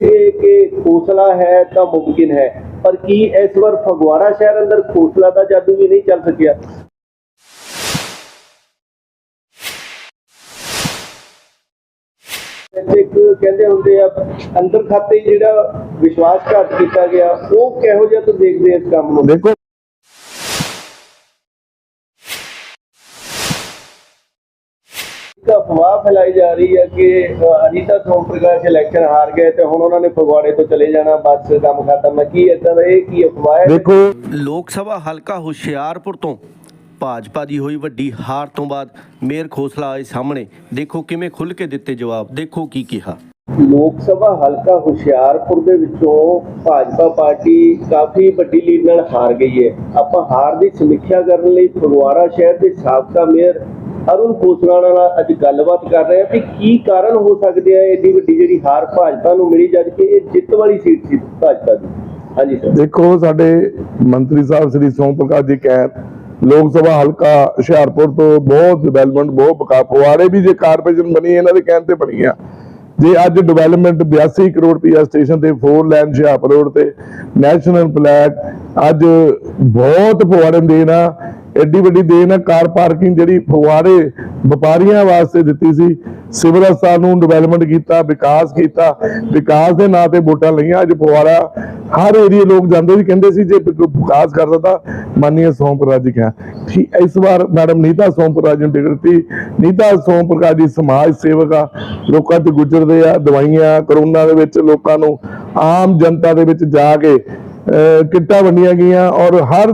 ਕਿ ਕਿ ਖੋਸਲਾ ਹੈ ਤਾਂ ਮੁਮਕਿਨ ਹੈ। ਪਰ ਕੀ ਇਸ ਵਾਰ ਫਗਵਾੜਾ ਸ਼ਹਿਰ ਅੰਦਰ ਖੋਸਲਾ ਦਾ ਜਾਦੂ ਵੀ ਨਹੀਂ ਚੱਲ ਸਕਿਆ? ਇੱਕ ਕਹਿੰਦੇ ਹੁੰਦੇ ਆ, ਅੰਦਰ ਖਾਤੇ ਹੀ ਜਿਹੜਾ ਵਿਸ਼ਵਾਸਘਾਤ ਕੀਤਾ ਗਿਆ, ਉਹ ਕਿਹੋ ਜਿਹਾ ਤੁਸੀਂ ਦੇਖਦੇ ਇਸ ਕੰਮ ਨੂੰ? ਦੇਖੋ ਇੱਕ ਅਫਵਾਹ ਫੈਲਾਈ ਜਾ ਰਹੀ ਹੈ ਕਿ ਅਨੀਤਾ ਸੋਮ ਪ੍ਰਕਾਸ਼ ਇਲੈਕਸ਼ਨ ਹਾਰ ਗਏ ਤੇ ਹੁਣ ਉਹਨਾਂ ਨੇ ਫਗਵਾੜੇ ਤੋਂ ਚਲੇ ਜਾਣਾ ਬਸ ਕੰਮ ਖਤਮ ਹੈ। ਕੀ ਇਦਾਂ ਦਾ ਇਹ ਕੀ ਅਫਵਾਹ ਹੈ? ਦੇਖੋ ਲੋਕ ਸਭਾ ਹਲਕਾ ਹੁਸ਼ਿਆਰਪੁਰ ਤੋਂ ਭਾਜਪਾ ਦੀ ਹੋਈ ਵੱਡੀ ਹਾਰ ਤੋਂ ਬਾਅਦ ਮੇਅਰ ਖੋਸਲਾ ਆਏ ਸਾਹਮਣੇ। ਦੇਖੋ ਕਿਵੇਂ ਖੁੱਲ ਕੇ ਦਿੱਤੇ ਜਵਾਬ। ਦੇਖੋ ਕੀ ਕਿਹਾ। ਲੋਕ ਸਭਾ ਹਲਕਾ ਹੁਸ਼ਿਆਰਪੁਰ ਦੇ ਵਿੱਚੋਂ ਭਾਜਪਾ ਪਾਰਟੀ ਕਾਫੀ ਵੱਡੀ ਲੀਡ ਨਾਲ ਹਾਰ ਗਈ ਹੈ। ਆਪਾਂ ਹਾਰ ਦੀ ਸਮੀਖਿਆ ਕਰਨ ਲਈ ਫਗਵਾੜਾ ਸ਼ਹਿਰ ਦੇ ਸਾਬਕਾ ਮੇਅਰ ਅਰੁਣ ਖੋਸਲਾ ਨਾਲ ਅੱਜ ਗੱਲਬਾਤ ਕਰ ਰਹੇ ਹਾਂ ਕਿ ਕੀ ਕਾਰਨ ਹੋ ਸਕਦੇ ਆ ਏਡੀ ਵੱਡੀ ਜਿਹੜੀ ਹਾਰ ਭਾਜਪਾ ਨੂੰ ਮਿਲੀ ਜਦ ਕਿ ਇਹ ਜਿੱਤ ਵਾਲੀ ਸੀਟ ਸੀ ਭਾਜਪਾ ਦੀ? ਹਾਂਜੀ ਸਰ ਦੇਖੋ, ਸਾਡੇ ਮੰਤਰੀ ਸਾਹਿਬ ਸ੍ਰੀ ਸੋਮ ਪ੍ਰਕਾਸ਼ ਜੀ ਕਹਿ ਲੋਕ ਸਭਾ ਹਲਕਾ ਹੁਸ਼ਿਆਰਪੁਰ ਤੋਂ ਬਹੁਤ ਡਿਵੈਲਪਮੈਂਟ ਬਹੁਤ ਬਕਾ ਫਵਾੜੇ ਵੀ ਜੇ ਕਾਰਪੋਰੇਸ਼ਨ ਬਣੀ ਇਹਨਾਂ ਦੇ ਕਹਿਣ ਤੇ ਬਣੀ ਆ। ਜੇ ਅੱਜ ਡਿਵੈਲਪਮੈਂਟ 82 ਕਰੋੜ ਰੁਪਈਆ ਸਟੇਸ਼ਨ ਤੇ 4 ਲੈਨ ਹੁਸ਼ਿਆਰਪੁਰ ਰੋਡ ਤੇ ਨੈਸ਼ਨਲ ਪਲੈਟ ਅੱਜ ਬਹੁਤ ਫਵਾੜੇ ਨੂੰ ਦੇਣ ਆ। ਐਡੀ ਵੱਡੀ ਦੇਣ ਆ ਕਾਰ ਪਾਰਕਿੰਗ ਜਿਹੜੀ ਫਗਵਾੜੇ ਵਪਾਰੀਆਂ ਵਾਸਤੇ ਦਿੱਤੀ ਸੀ ਸਿਵਲ ਹਸਪਤਾਲ ਨੂੰ ਡਿਵੈਲਪਮੈਂਟ ਕੀਤਾ ਵਿਕਾਸ ਕੀਤਾ ਵਿਕਾਸ ਦੇ ਨਾਂ ਤੇ ਵੋਟਾਂ ਲਈਆਂ। ਅੱਜ ਫਵਾੜਾ ਹਰ ਏਰੀਏ ਲੋਕ ਜਾਂਦੇ ਸੀ ਕਹਿੰਦੇ ਸੀ ਜੇ ਵਿਕਾਸ ਕਰਦਾ ਤਾਂ ਮਾਨੀਏ ਸੋਮ ਪ੍ਰਕਾਸ਼ ਜੀ ਕਿਹਾ ਠੀਕ ਇਸ ਵਾਰ ਮੈਡਮ ਨੀਤਾ ਸੋਮ ਪ੍ਰਕਾਸ਼ ਜੀ ਨੂੰ ਟਿਕਟ ਦਿੱਤੀ। ਨੀਤਾ ਸੋਮ ਪ੍ਰਕਾਸ਼ ਜੀ ਸਮਾਜ ਸੇਵਕ ਆ ਲੋਕਾਂ ਤੇ ਗੁਜ਼ਰਦੇ ਆ ਦਵਾਈਆਂ ਕਰੋਨਾ ਦੇ ਵਿੱਚ ਲੋਕਾਂ ਨੂੰ ਆਮ ਜਨਤਾ ਦੇ ਵਿੱਚ ਜਾ ਕੇ ਅਹ, ਕਿੱਟਾਂ ਵੰਡੀਆਂ ਗਈਆਂ ਔਰ ਹਰ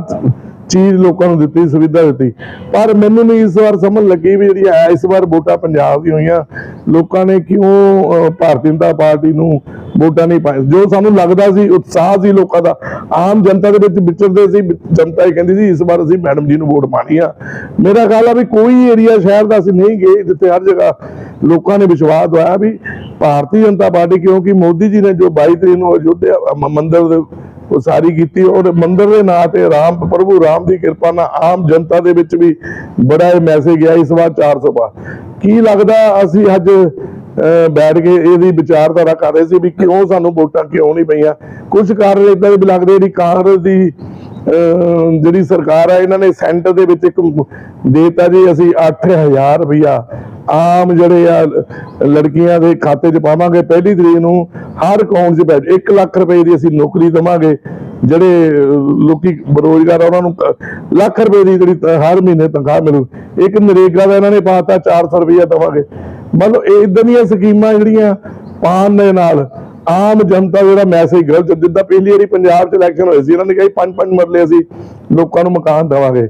ਚੀਜ਼ ਲੋਕਾਂ ਨੂੰ ਦਿੱਤੀ, ਸੁਵਿਧਾ ਦਿੱਤੀ। ਪਰ ਮੈਨੂੰ ਨਹੀਂ ਇਸ ਵਾਰ ਸਮਝ ਲੱਗੀ ਵੀ ਜਿਹੜੀ ਹੈ, ਇਸ ਵਾਰ ਵੋਟਾਂ ਪੰਜਾਬ ਦੀ ਹੋਈਆਂ। ਲੋਕਾਂ ਨੇ ਕਿਉਂ ਭਾਰਤੀ ਜਨਤਾ ਪਾਰਟੀ ਨੂੰ ਵੋਟਾਂ ਨਹੀਂ ਪਾਈ ਜੋ ਸਾਨੂੰ ਲੱਗਦਾ ਸੀ, ਉਤਸ਼ਾਹ ਸੀ ਲੋਕਾਂ ਦਾ, ਆਮ ਜਨਤਾ ਦੇ ਵਿੱਚ ਵਿਚਰਦੇ ਸੀ ਜਨਤਾ ਹੀ ਕਹਿੰਦੀ ਸੀ, ਇਸ ਵਾਰ ਅਸੀਂ ਮੈਡਮ ਜੀ ਨੂੰ ਵੋਟ ਪਾਣੀ ਆ। ਮੇਰਾ ਖਿਆਲ ਆ ਵੀ ਕੋਈ ਏਰੀਆ ਸ਼ਹਿਰ ਦਾ ਅਸੀਂ ਨਹੀਂ ਗਏ, ਜਿੱਥੇ ਹਰ ਜਗ੍ਹਾ ਲੋਕਾਂ ਨੇ ਵਿਸ਼ਵਾਸ ਦਵਾਇਆ ਵੀ ਭਾਰਤੀ ਜਨਤਾ ਪਾਰਟੀ, ਕਿਉਂਕਿ ਮੋਦੀ ਜੀ ਨੇ ਜੋ 22 ਤਰੀਕ ਨੂੰ ਅਯੁੱਧਿਆ ਮੰਦਿਰ ਦੇ ਉਸਾਰੀ ਕੀਤੀ ਔਰ ਮੰਦਿਰ ਦੇ ਨਾਂ ਤੇ ਰਾਮ ਪ੍ਰਭੂ ਰਾਮ ਦੀ ਕਿਰਪਾ ਨਾਲ ਆਮ ਜਨਤਾ ਦੇ ਵਿੱਚ ਵੀ ਬੜਾ ਇਹ ਮੈਸੇਜ ਗਿਆ ਇਸ ਵਾਰ 400 ਪਾ ਕੀ ਲੱਗਦਾ ਅਸੀਂ ਅੱਜ ਅਹ, ਬੈਠ ਕੇ ਇਹਦੀ ਵਿਚਾਰਧਾਰਾ ਕਰ ਰਹੇ ਸੀ ਵੀ ਕਿਉਂ ਸਾਨੂੰ ਵੋਟਾਂ ਕਿਉਂ ਨਹੀਂ ਪਈਆਂ? ਕੁਝ ਕਾਰਨ ਇਦਾਂ ਦੇ ਵੀ ਲੱਗਦੇ ਜਿਹੜੀ ਕਾਂਗਰਸ ਦੀ ਜਿਹੜੀ ਸਰਕਾਰ ਹੈ ਇਹਨਾਂ ਨੇ ਸੈਂਟਰ ਦੇ ਵਿੱਚ ਇੱਕ ਦੇਤਾ ਜੀ, ਅਸੀਂ 8000 ਰੁਪਇਆ ਆਮ ਜਿਹੜੇ ਆ, ਲੜਕੀਆਂ ਦੇ ਖਾਤੇ 'ਚ ਪਾਵਾਂਗੇ। ਪਹਿਲੀ ਤਰੀਕ ਨੂੰ ਹਰ ਅਕਾਊਂਟ 'ਚ ਪੈ 1 ਲੱਖ ਰੁਪਏ ਦੀ ਅਸੀਂ ਨੌਕਰੀ ਦੇਵਾਂਗੇ। ਜਿਹੜੇ ਲੋਕੀ ਬੇਰੋਜ਼ਗਾਰ ਉਹਨਾਂ ਨੂੰ ਲੱਖ ਰੁਪਏ ਦੀ ਜਿਹੜੀ ਹਰ ਮਹੀਨੇ ਤਨਖਾਹ ਮਿਲੂ। ਇੱਕ ਨਰੇਗਾ ਦਾ ਇਹਨਾਂ ਨੇ ਪਾਤਾ 400 ਰੁਪਇਆ ਦੇਵਾਂਗੇ। ਮਤਲਬ ਇਦਾਂ ਦੀਆਂ ਸਕੀਮਾਂ ਜਿਹੜੀਆਂ ਪਾਣ ਦੇ ਨਾਲ ਆਮ ਜਨਤਾ ਜਿਹੜਾ ਮੈਸੇਜ ਗਲਤ ਜਿੱਦਾਂ ਪਹਿਲੀ ਵਾਰੀ ਪੰਜਾਬ 'ਚ ਇਲੈਕਸ਼ਨ ਹੋਏ ਸੀ, ਇਹਨਾਂ ਨੇ ਕਿਹਾ ਪੰਜ ਪੰਜ ਮਰਲੇ ਅਸੀਂ ਲੋਕਾਂ ਨੂੰ ਮਕਾਨ ਦੇਵਾਂਗੇ।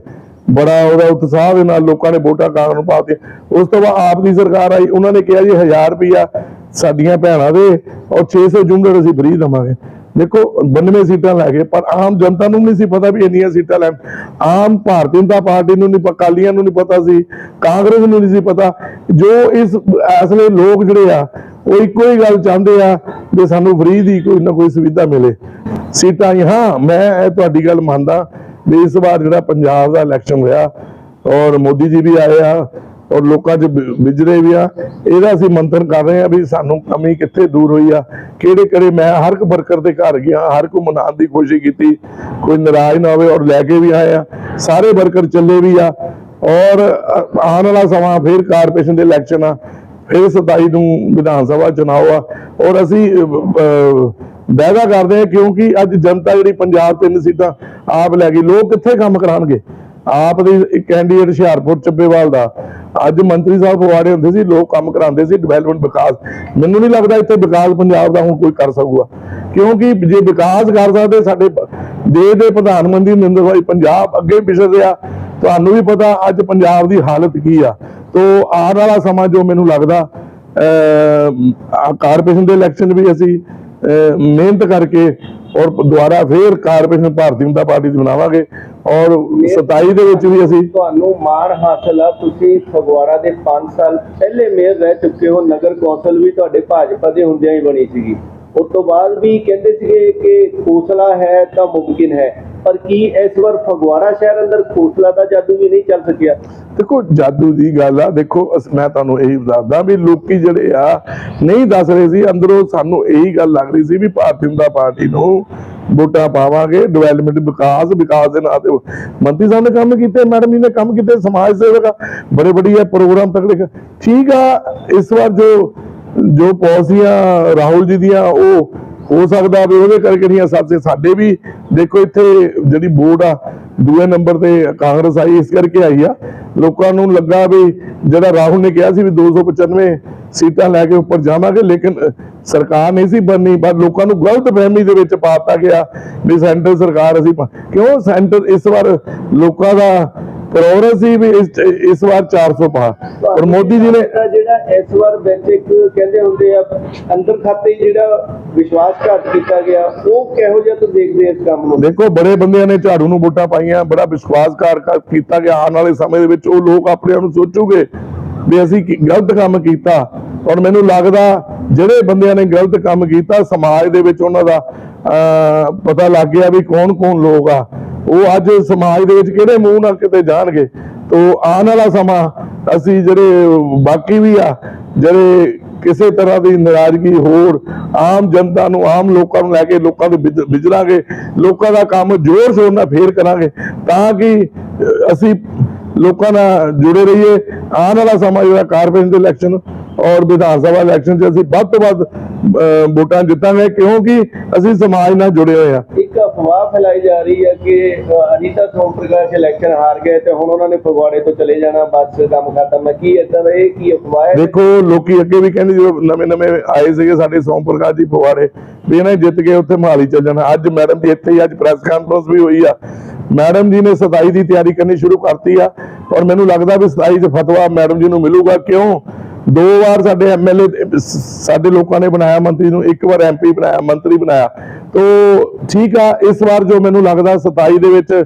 ਬੜਾ ਉਹਦਾ ਉਤਸ਼ਾਹ ਦੇ ਨਾਲ ਲੋਕਾਂ ਨੇ ਵੋਟਾਂ ਕਾਂਗਰਸ ਨੂੰ ਪਾਤੀਆਂ ਉਸ ਤੋਂ ਬਾਅਦ ਆਪ ਦੀ ਸਰਕਾਰ ਆਈ, ਉਹਨਾਂ ਨੇ ਕਿਹਾ ਜੀ 1000 ਰੁਪਇਆ ਸਾਡੀਆਂ ਭੈਣਾਂ ਦੇ ਔਰ 600 ਯੂਨਿਟ ਅਸੀਂ ਫ੍ਰੀ ਦੇਵਾਂਗੇ। ਦੇਖੋ 92 ਸੀਟਾਂ ਲੈ ਗਏ, ਪਰ ਆਮ ਜਨਤਾ ਨੂੰ ਨਹੀਂ ਸੀ ਪਤਾ ਵੀ ਇੰਨੀਆਂ ਸੀਟਾਂ ਲੈਣ। ਆਮ ਭਾਰਤੀ ਜਨਤਾ ਪਾਰਟੀ ਨੂੰ ਨਹੀਂ ਅਕਾਲੀਆਂ ਨੂੰ ਨਹੀਂ ਪਤਾ ਸੀ, ਕਾਂਗਰਸ ਨੂੰ ਨਹੀਂ ਸੀ ਪਤਾ। ਜੋ ਇਸ ਅਸਲੇ ਲੋਕ ਜਿਹੜੇ ਆ ਉਹ ਇੱਕੋ ਹੀ ਗੱਲ ਚਾਹੁੰਦੇ ਆ ਵੀ ਸਾਨੂੰ ਫ੍ਰੀ ਦੀ ਕੋਈ ਨਾ ਕੋਈ ਸੁਵਿਧਾ ਮਿਲੇ। ਸੀਟਾਂ ਹੀ- ਹਾਂ, ਮੈਂ ਇਹ ਤੁਹਾਡੀ ਗੱਲ ਮੰਨਦਾ ਵੀ ਇਸ ਵਾਰ ਜਿਹੜਾ ਪੰਜਾਬ ਦਾ ਇਲੈਕਸ਼ਨ ਹੋਇਆ ਔਰ ਮੋਦੀ ਜੀ ਵੀ ਆਏ ਆ ਔਰ ਲੋਕਾਂ 'ਚ ਵਿਜਰੇ ਵੀ ਆ, ਇਹਦਾ ਅਸੀਂ ਮੰਥਨ ਕਰ ਰਹੇ ਆ ਵੀ ਸਾਨੂੰ ਕਮੀ ਕਿੱਥੇ ਦੂਰ ਹੋਈ ਆ, ਕਿਹੜੇ ਕਿਹੜੇ ਮੈਂ ਹਰ ਇੱਕ ਵਰਕਰ ਦੇ ਘਰ ਗਿਆ, ਹਰ ਕੋ ਮਨਾਉਣ ਦੀ ਕੋਸ਼ਿਸ਼ ਕੀਤੀ, ਕੋਈ ਨਾਰਾਜ਼ ਨਾ ਹੋਵੇ ਔਰ ਲੈ ਕੇ ਵੀ ਆਏ ਆ, ਸਾਰੇ ਵਰਕਰ ਚੱਲੇ ਵੀ ਆ ਔਰ ਆਉਣ ਵਾਲਾ ਸਮਾਂ ਫੇਰ ਕਾਰਪੋਰੇਸ਼ਨ ਦੇ ਇਲੈਕਸ਼ਨ ਆ ਫਿਰ 27 ਨੂੰ ਵਿਧਾਨ ਸਭਾ ਚੁਣਾਵ ਆ ਔਰ ਅਸੀਂ ਵਾਅਦਾ ਕਰਦੇ ਹਾਂ ਕਿਉਂਕਿ ਅੱਜ ਜਨਤਾ ਜਿਹੜੀ ਪੰਜਾਬ ਤਿੰਨ ਸੀਟਾਂ ਆਪ ਲੈ ਗਈ। ਲੋਕ ਕਿੱਥੇ ਕੰਮ ਕਰਾਉਣਗੇ? ਆਪ ਦੇ ਕੈਂਡੀਡੇਟ ਹੁਸ਼ਿਆਰਪੁਰ ਚੱਬੇਵਾਲ ਦਾ। ਅੱਜ ਮੰਤਰੀ ਸਾਹਿਬ ਫਵਾੜੇ ਹੁੰਦੇ ਸੀ, ਲੋਕ ਕੰਮ ਕਰਾਉਂਦੇ ਸੀ ਡਿਵੈਲਪਮੈਂਟ ਵਿਕਾਸ। ਮੈਨੂੰ ਨਹੀਂ ਲੱਗਦਾ ਇੱਥੇ ਵਿਕਾਸ ਪੰਜਾਬ ਦਾ ਹੁਣ ਕੋਈ ਕਰ ਸਕੂਗਾ। ਕਿਉਂਕਿ ਜੇ ਵਿਕਾਸ ਕਰ ਸਕਦੇ, ਸਾਡੇ ਦੇਸ਼ ਦੇ ਪ੍ਰਧਾਨ ਮੰਤਰੀ ਨਰਿੰਦਰ ਭਾਈ ਪੰਜਾਬ ਅੱਗੇ ਪਿਛੜ ਰਿਹਾ। ਤੁਹਾਨੂੰ ਵੀ ਪਤਾ ਅੱਜ ਪੰਜਾਬ ਦੀ ਹਾਲਤ ਕੀ ਆ। ਤੋ ਆਉਣ ਵਾਲਾ ਸਮਾਂ ਜੋ ਮੈਨੂੰ ਲੱਗਦਾ, ਅਹ ਕਾਰਪੋਰੇਸ਼ਨ ਦੇ ਇਲੈਕਸ਼ਨ ਵੀ ਅਸੀਂ ਮਿਹਨਤ ਕਰਕੇ ਔਰ ਦੁਬਾਰਾ ਫੇਰ ਕਾਰਪੋਰੇਸ਼ਨ ਭਾਰਤੀ ਜਨਤਾ ਪਾਰਟੀ ਦੀ ਬਣਾਵਾਂਗੇ ਔਰ 27 ਦੇ ਵਿੱਚ ਵੀ ਅਸੀਂ ਤੁਹਾਨੂੰ ਮਾਣ ਹਾਸਲ ਆ, ਤੁਸੀਂ ਫਗਵਾੜਾ ਦੇ 5 ਸਾਲ ਪਹਿਲੇ ਮੇਅਰ ਰਹਿ ਚੁੱਕੇ ਹੋ, ਨਗਰ ਕੌਂਸਲ ਵੀ ਤੁਹਾਡੇ ਭਾਜਪਾ ਦੇ ਹੁੰਦਿਆਂ ਹੀ ਬਣੀ ਸੀਗੀ। ਉਸ ਤੋਂ ਬਾਅਦ ਵੀ ਕਹਿੰਦੇ ਸੀਗੇ ਕਿ ਹੌਸਲਾ ਹੈ ਤਾਂ ਮੁਮਕਿਨ ਹੈ। ਪਰ ਕੀ ਇਸ ਵਾਰ ਫਗਵਾੜਾ ਸ਼ਹਿਰ ਅੰਦਰ ਖੋਸਲਾ ਦਾ ਜਾਦੂ ਵੀ ਨਹੀਂ ਚੱਲ ਸਕਿਆ? ਦੇਖੋ, ਜਾਦੂ ਦੀ ਗੱਲ ਆ। ਦੇਖੋ ਮੈਂ ਤੁਹਾਨੂੰ ਇਹੀ ਦੱਸਦਾ ਵੀ ਲੋਕੀ ਜਿਹੜੇ ਆ, ਨਹੀਂ ਦੱਸ ਰਹੇ ਸੀ। ਅੰਦਰੋਂ ਸਾਨੂੰ ਇਹੀ ਗੱਲ ਲੱਗ ਰਹੀ ਸੀ ਵੀ ਭਾਰਤੀ ਜਨਤਾ ਪਾਰਟੀ ਨੂੰ ਵੋਟਾਂ ਪਾਵਾਂਗੇ ਡਿਵੈਲਪਮੈਂਟ ਵਿਕਾਸ ਵਿਕਾਸ ਦੇ ਨਾਂ ਤੇ ਮੰਤਰੀ ਸਾਹਿਬ ਨੇ ਕੰਮ ਕੀਤੇ, ਮੈਡਮ ਜੀ ਨੇ ਕੰਮ ਕੀਤੇ, ਸਮਾਜ ਸੇਵਕ ਬੜੇ ਬੜੀਆ ਪ੍ਰੋਗਰਾਮ ਤਕੜੇ ਠੀਕ ਆ, ਇਸ ਵਾਰ ਜੋ ਜੋ ਪਾਲਿਸੀਆਂ ਰਾਹੁਲ ਜੀ ਦੀਆਂ, ਉਹ ਹੋ ਸਕਦਾ ਵੀ ਉਹਦੇ ਕਰਕੇ ਨਹੀਂ ਆ ਸਾਡੇ ਵੀ ਦੇਖੋ ਇੱਥੇ ਜਿਹੜੀ ਬੋਰਡ ਆ, ਦੂਏ ਨੰਬਰ ਤੇ ਕਾਂਗਰਸ ਆਈ, ਇਸ ਕਰਕੇ ਆਈ ਆ। ਲੋਕਾਂ ਨੂੰ ਲੱਗਾ ਵੀ ਜਿਹੜਾ ਰਾਹੁਲ ਨੇ ਕਿਹਾ ਸੀ ਵੀ 295 ਸੀਟਾਂ ਲੈ ਕੇ ਉੱਪਰ ਜਾਵਾਂਗੇ, ਲੇਕਿਨ ਸਰਕਾਰ ਨਹੀਂ ਸੀ ਬਣਨੀ, ਪਰ ਲੋਕਾਂ ਨੂੰ ਗਲਤ ਫਹਿਮੀ ਦੇ ਵਿੱਚ ਪਾਤਾ ਗਿਆ ਵੀ ਸੈਂਟਰ ਸਰਕਾਰ ਅਸੀਂ ਕਿਉਂ ਸੈਂਟਰ ਇਸ ਵਾਰ ਲੋਕਾਂ ਦਾ ਪ੍ਰੋਗਰੈਸ ਸੀ ਵੀ ਇਸ ਇਸ ਵਾਰ 400 ਪਾ ਔਰ ਮੋਦੀ ਜੀ ਨੇ ਜਿਹੜਾ ਇਸ ਵਾਰ ਵਿੱਚ ਇੱਕ ਕਹਿੰਦੇ ਹੁੰਦੇ ਆ ਅੰਦਰ ਖਾਤੇ ਜਿਹੜਾ ਵਿਸ਼ਵਾਸਘਾਤ ਕੀਤਾ ਗਿਆ ਉਹ ਕਿਹੋ ਜਿਹਾ ਤੁਸੀਂ ਦੇਖਦੇ ਇਸ ਕੰਮ ਨੂੰ? ਦੇਖੋ ਬੜੇ ਬੰਦਿਆਂ ਨੇ ਝਾੜੂ ਨੂੰ ਵੋਟਾਂ ਪਾਈਆਂ ਬੜਾ ਵਿਸ਼ਵਾਸਕਾਰ ਕ- ਕੀਤਾ ਗਿਆ। ਆਉਣ ਵਾਲੇ ਸਮੇਂ ਦੇ ਵਿੱਚ ਉਹ ਲੋਕ ਆਪਣੇ ਆਪ ਨੂੰ ਸੋਚੂਗੇ ਵੀ ਅਸੀਂ ਗਲਤ ਕੰਮ ਕੀਤਾ। ਔਰ ਮੈਨੂੰ ਲੱਗਦਾ ਜਿਹੜੇ ਬੰਦਿਆਂ ਨੇ ਗਲਤ ਕੰਮ ਕੀਤਾ ਸਮਾਜ ਦੇ ਵਿੱਚ ਉਹਨਾਂ ਦਾ ਪਤਾ ਲੱਗ ਗਿਆ ਵੀ ਕੌਣ ਕੌਣ ਲੋਕ ਆ। ਉਹ ਅੱਜ ਸਮਾਜ ਦੇ ਵਿੱਚ ਕਿਹੜੇ ਮੂੰਹ ਨਾਲ ਕਿਤੇ ਜਾਣਗੇ? ਤੋ ਆਉਣ ਵਾਲਾ ਸਮਾਂ ਅਸੀਂ ਜਿਹੜੇ ਬਾਕੀ ਵੀ ਆ, ਜਿਹੜੇ ਕਿਸੇ ਤਰ੍ਹਾਂ ਦੀ ਨਾਰਾਜ਼ਗੀ ਹੋਰ ਆਮ ਜਨਤਾ ਨੂੰ, ਆਮ ਲੋਕਾਂ ਨੂੰ ਲੈ ਕੇ ਲੋਕਾਂ ਦੇ ਵਿਚ- ਲੋਕਾਂ ਦਾ ਕੰਮ ਜ਼ੋਰ ਸ਼ੋਰ ਨਾਲ ਫੇਰ ਕਰਾਂਗੇ, ਤਾਂ ਕਿ ਅਸੀਂ ਲੋਕਾਂ ਨਾਲ ਜੁੜੇ ਰਹੀਏ। ਆਉਣ ਵਾਲਾ ਸਮਾਂ ਜਿਹੜਾ ਕਾਰਪੋਰੇਸ਼ਨ ਇਲੈਕਸ਼ਨ ਔਰ ਵਿਧਾਨ ਸਭਾ ਇਲੈਕਸ਼ਨ 'ਚ ਅਸੀਂ ਵੱਧ ਤੋਂ ਵੱਧ ਵੋਟਾਂ ਜਿੱਤਾਂਗੇ, ਕਿਉਂਕਿ ਅਸੀਂ ਸਮਾਜ ਨਾਲ ਜੁੜੇ ਹੋਏ ਆ। ਇੱਕ ਅਫਵਾਹ ਫੈਲਾਈ ਜਾ ਰਹੀ ਹੈ ਕਿ ਅਨੀਤਾ ਸੋਮ ਪ੍ਰਕਾਸ਼ ਇਲੈਕਸ਼ਨ ਹਾਰ ਗਏ ਤੇ ਹੁਣ ਉਹਨਾਂ ਨੇ ਫਗਵਾੜੇ ਤੋਂ ਚਲੇ ਜਾਣਾ, ਬਸ ਕੰਮ ਖਤਮ ਹੈ। ਕੀ ਇਦਾਂ ਦਾ ਇਹ ਕੀ ਅਫਵਾਹ ਹੈ? ਦੇਖੋ, ਲੋਕੀ ਅੱਗੇ ਵੀ ਕਹਿੰਦੇ ਜਦੋਂ ਨਵੇਂ ਨਵੇਂ ਆਏ ਸੀਗੇ ਸਾਡੇ ਸੋਮ ਪ੍ਰਕਾਸ਼ ਜੀ ਫਵਾੜੇ ਵੀ ਇਹਨਾਂ ਜਿੱਤ ਕੇ ਉੱਥੇ ਮਹਾਲੀ ਚੱਲ ਜਾਣਾ। ਅੱਜ ਮੈਡਮ ਜੀ ਇੱਥੇ ਹੀ ਅੱਜ ਪ੍ਰੈਸ ਕਾਨਫਰੰਸ ਵੀ ਹੋਈ ਆ। ਮੈਡਮ ਜੀ ਨੇ 27 ਦੀ ਤਿਆਰੀ ਕਰਨੀ ਸ਼ੁਰੂ ਕਰਤੀ ਆ। ਔਰ ਮੈਨੂੰ ਲੱਗਦਾ ਵੀ 27 ਚ ਫਤਵਾ ਮੈਡਮ ਜੀ ਨੂੰ ਮਿਲੂਗਾ। ਕਿਉਂ? ਦੋ ਵਾਰ ਸਾਡੇ ਐਮਐਲਏ ਸਾਡੇ ਲੋਕਾਂ ਨੇ ਬਣਾਇਆ ਮੰਤਰੀ ਨੂੰ, ਇੱਕ ਵਾਰ ਐਮਪੀ ਬਣਾਇਆ, ਮੰਤਰੀ ਬਣਾਇਆ। ਤੋ ਠੀਕ ਆ, ਇਸ ਵਾਰ ਜੋ ਮੈਨੂੰ ਲੱਗਦਾ 27 ਦੇ ਵਿੱਚ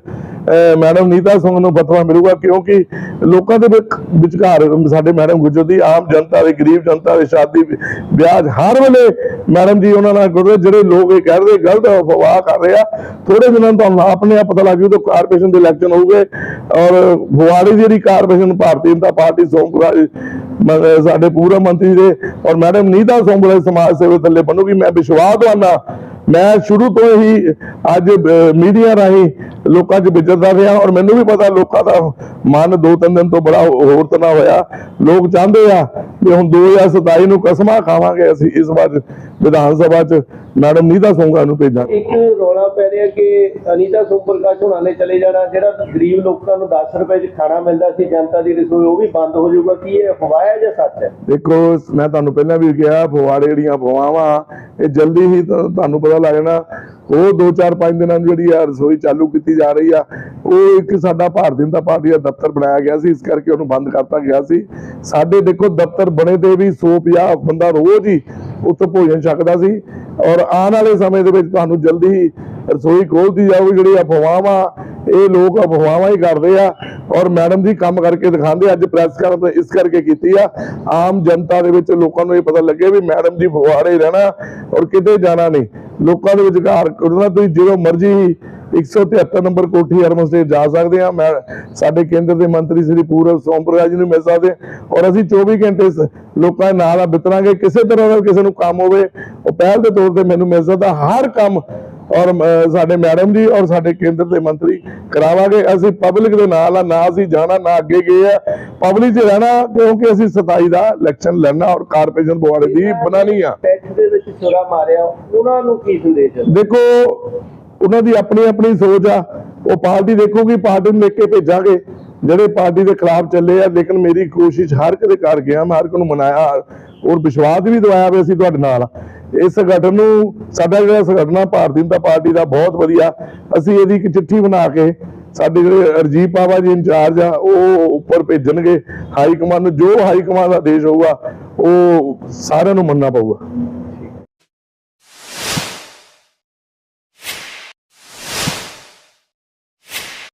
ਮੈਡਮ ਨੀਤਾ ਸਿੰਘ ਨੂੰ ਫਤਵਾ ਮਿਲੂਗਾ, ਕਿਉਂਕਿ ਲੋਕਾਂ ਦੇ ਵਿਚਕਾਰ ਸਾਡੇ ਮੈਡਮ ਗੁਜਰ ਦੀ ਆਮ ਜਨਤਾ ਦੇ, ਗਰੀਬ ਜਨਤਾ ਦੇ ਸ਼ਾਦੀ ਵਿਆਹ ਹਰ ਵੇਲੇ ਮੈਡਮ ਜੀ ਉਹਨਾਂ ਨਾਲ ਗੁਰਦੇ ਜਿਹੜੇ ਲੋਕ ਇਹ ਕਹਿ ਰਹੇ ਗਲਤ ਅਫਵਾਹ ਕਰ ਰਹੇ ਆ। ਥੋੜੇ ਦਿਨਾਂ ਨੂੰ ਤੁਹਾਨੂੰ ਆਪਣੇ ਆਪ ਪਤਾ ਲੱਗ ਜੂ ਤਾਂ ਕਾਰਪੋਰੇਸ਼ਨ ਦੇ ਇਲੈਕਸ਼ਨ ਹੋਊਗੇ ਔਰ ਫਗਵਾੜੇ ਜਿਹੜੀ ਕਾਰਪੋਰੇਸ਼ਨ ਭਾਰਤੀ ਜਨਤਾ ਪਾਰਟੀ, ਸੋਮਪੁਰਾ ਸਾਡੇ ਪੂਰਾ ਮੰਤਰੀ ਦੇ ਔਰ ਮੈਡਮ ਨੀਤਾ ਸੋਮਪੁਰਾ ਸਮਾਜ ਸੇਵਾ ਥੱਲੇ ਬਣੂਗੀ ਮੈਂ ਵਿਸ਼ਵਾਸ ਦਵਾਨਾ। ਮੈਂ ਸ਼ੁਰੂ ਤੋਂ ਹੀ ਅੱਜ ਮੀਡੀਆ ਰਾਹੀਂ ਲੋਕਾਂ 'ਚ ਵਿਚਰਦਾ ਰਿਹਾ ਔਰ ਮੈਨੂੰ ਵੀ ਪਤਾ ਲੋਕਾਂ ਦਾ ਮਨ ਦੋ ਤਿੰਨ ਦਿਨ ਤੋਂ ਬੜਾ ਹੋਰ ਤਰ੍ਹਾਂ ਹੋਇਆ। ਲੋਕ ਚਾਹੁੰਦੇ ਆ ਵੀ ਹੁਣ 2027 ਨੂੰ ਕਸਮਾਂ ਖਾਵਾਂਗੇ ਅਸੀਂ ਇਸ ਵਾਰ। ਵਿਧਾਨ ਸਭਾ 'ਚ ਮੈਡਮ ਨੀਤਾ ਸੋਂਗਾ ਨੂੰ ਭੇਜਾਂਗੇ ਇੱਕ ਰੌਲਾ ਪੈ ਰਿਹਾ ਕਿ ਅਨੀਤਾ ਸੋਮ ਪ੍ਰਕਾਸ਼ ਹੁਣਾਂ ਨੇ ਚਲੇ ਜਾਣਾ ਜਿਹੜਾ ਗਰੀਬ ਲੋਕਾਂ ਨੂੰ 10 ਰੁਪਏ 'ਚ ਖਾਣਾ ਮਿਲਦਾ ਸੀ ਜਨਤਾ ਦੀ ਰਸੋਈ ਉਹ ਵੀ ਬੰਦ ਹੋ ਜਾਊਗਾ। ਕੀ ਇਹ ਅਫਵਾਹ ਹੈ ਜਾਂ ਸੱਚ ਹੈ? ਦੇਖੋ ਮੈਂ ਤੁਹਾਨੂੰ ਪਹਿਲਾਂ ਵੀ ਕਿਹਾ ਫਵਾੜੇ ਜਿਹੜੀਆਂ ਫਵਾਵਾਂ ਇਹ ਜਲਦੀ ਹੀ ਤੁਹਾਨੂੰ ਪਤਾ ਲੱਗ ਜਾਣਾ ਉਹ 2-4-5 ਦਿਨਾਂ ਨੂੰ ਜਿਹੜੀ ਆ ਰਸੋਈ ਚਾਲੂ ਕੀਤੀ ਜਾ ਰਹੀ ਆ, ਉਹ ਇੱਕ ਸਾਡਾ ਭਾਰਤੀ ਜਨਤਾ ਪਾਰਟੀ ਦਾ ਦਫ਼ਤਰ ਬਣਾਇਆ ਗਿਆ ਸੀ, ਇਸ ਕਰਕੇ ਉਹਨੂੰ ਬੰਦ ਕਰਤਾ ਗਿਆ ਸੀ। ਸਾਡੇ ਦੇਖੋ ਦਫ਼ਤਰ ਬਣੇ ਤੇ ਵੀ 150 ਬੰਦਾ ਰੋਜ਼ ਹੀ ਉੱਥੇ ਭੋਜਨ ਛਕਦਾ ਸੀ ਔਰ ਆਉਣ ਵਾਲੇ ਸਮੇਂ ਦੇ ਵਿੱਚ ਤੁਹਾਨੂੰ ਜਲਦੀ ਹੀ ਰਸੋਈ ਖੋਲਦੀ ਜਾਊਗੀ, ਜਿਹੜੀ ਅਫਵਾਹਾਂ, ਇਹ ਲੋਕ ਅਫਵਾਹਾਂ ਹੀ ਕਰਦੇ ਆ। ਔਰ ਮੈਡਮ ਜੀ ਕੰਮ ਕਰਕੇ ਦਿਖਾਉਂਦੇ ਅੱਜ ਪ੍ਰੈਸ ਕਾਨਫਰੰਸ ਇਸ ਕਰਕੇ ਕੀਤੀ ਆ। ਆਮ ਜਨਤਾ ਦੇ ਵਿੱਚ ਲੋਕਾਂ ਨੂੰ ਇਹ ਪਤਾ ਲੱਗੇ ਵੀ ਮੈਡਮ ਜੀ ਫਗਵਾੜੇ ਰਹਿਣਾ ਔਰ ਕਿਤੇ ਜਾਣਾ ਨਹੀਂ। ਲੋਕਾਂ ਦੇ ਵਿਚਕਾਰ ਕਰਨਾ ਤੁਸੀਂ ਜਦੋਂ ਮਰਜ਼ੀ 173 ਨੰਬਰ ਕੋਠੀ ਅਰਮਨ ਸਟੇਟ ਜਾ ਸਕਦੇ ਆ। ਮੈਂ ਸਾਡੇ ਕੇਂਦਰ ਦੇ ਮੰਤਰੀ ਸ੍ਰੀ ਪੂਰਬ ਸੋਮਪੁਰਾ ਜੀ ਨੂੰ ਮਿਲ ਸਕਦੇ ਔਰ ਅਸੀਂ 24 ਘੰਟੇ ਲੋਕਾਂ ਦੇ ਨਾਲ ਆ, ਬਿਤਰਾਂਗੇ। ਕਿਸੇ ਤਰ੍ਹਾਂ ਦਾ ਕਿਸੇ ਨੂੰ ਕੰਮ ਹੋਵੇ, ਉਹ ਪਹਿਲ ਦੇ ਤੌਰ ਤੇ ਮੈਨੂੰ ਮਿਲ ਸਕਦਾ। ਹਰ ਕੰਮ ਔਰ ਸਾਡੇ ਮੈਡਮ ਜੀ ਔਰ ਸਾਡੇ ਕੇਂਦਰ ਦੇ ਮੰਤਰੀ ਕਰਾਵਾਂਗੇ। ਅਸੀਂ ਪਬਲਿਕ ਦੇ ਨਾਲ ਆ ਨਾ ਅਸੀਂ ਜਾਣਾ ਨਾ ਅੱਗੇ ਗਏ ਆ। ਪਬਲਿਕ 'ਚ ਰਹਿਣਾ ਕਿਉਂਕਿ ਅਸੀਂ 27 ਦਾ ਇਲੈਕਸ਼ਨ ਲੜਨਾ ਔਰ ਕਾਰਪੋਰੇਸ਼ਨ ਬੋਰਡ ਦੀ ਬਣਾਣੀ ਆ। ਟੈਕਸ ਦੇ ਵਿੱਚ ਛੁਰਾ ਮਾਰਿਆ ਉਹਨਾਂ ਨੂੰ ਕੀ ਸੰਦੇਸ਼ ਹੈ? ਦੇਖੋ ਉਹਨਾਂ ਦੀ ਆਪਣੀ ਆਪਣੀ ਸੋਚ ਆ। ਉਹ ਪਾਰਟੀ ਦੇਖੂਗੀ ਪਾਰਟੀ ਨੂੰ ਲਿਖ ਕੇ ਭੇਜਾਂਗੇ। ਜਿਹੜੇ ਪਾਰਟੀ ਦੇ ਖਿਲਾਫ ਚੱਲੇ ਆ ਲੇਕਿਨ ਮੇਰੀ ਕੋਸ਼ਿਸ਼ ਹਰ ਇੱਕ ਦੇ ਕਰ ਗਿਆ ਮੈਂ ਹਰ ਇੱਕ ਨੂੰ ਮਨਾਇਆ ਔਰ ਵਿਸ਼ਵਾਸ ਵੀ ਦਵਾਇਆ ਵੀ ਅਸੀਂ ਤੁਹਾਡੇ ਨਾਲ ਇਸ ਸੰਗਠਨ ਨੂੰ, ਸਾਡਾ ਜਿਹੜਾ ਸੰਗਠਨ ਆ, ਭਾਰਤੀ ਜਨਤਾ ਪਾਰਟੀ ਦਾ ਬਹੁਤ ਵਧੀਆ। ਅਸੀਂ ਇਹਦੀ ਇੱਕ ਚਿੱਠੀ ਬਣਾ ਕੇ ਸਾਡੇ ਜਿਹੜੇ ਅਰਜੀਤ ਪਾਵਾ ਜੀ ਇੰਚਾਰਜ ਆ, ਉਹ ਉੱਪਰ ਭੇਜਣਗੇ। ਹਾਈ ਕਮਾਂਡ ਨੂੰ ਜੋ ਹਾਈ ਕਮਾਂਡ ਦਾ ਆਦੇਸ਼ ਹੋਊਗਾ, ਉਹ ਸਾਰਿਆਂ ਨੂੰ ਮੰਨਣਾ ਪਊਗਾ।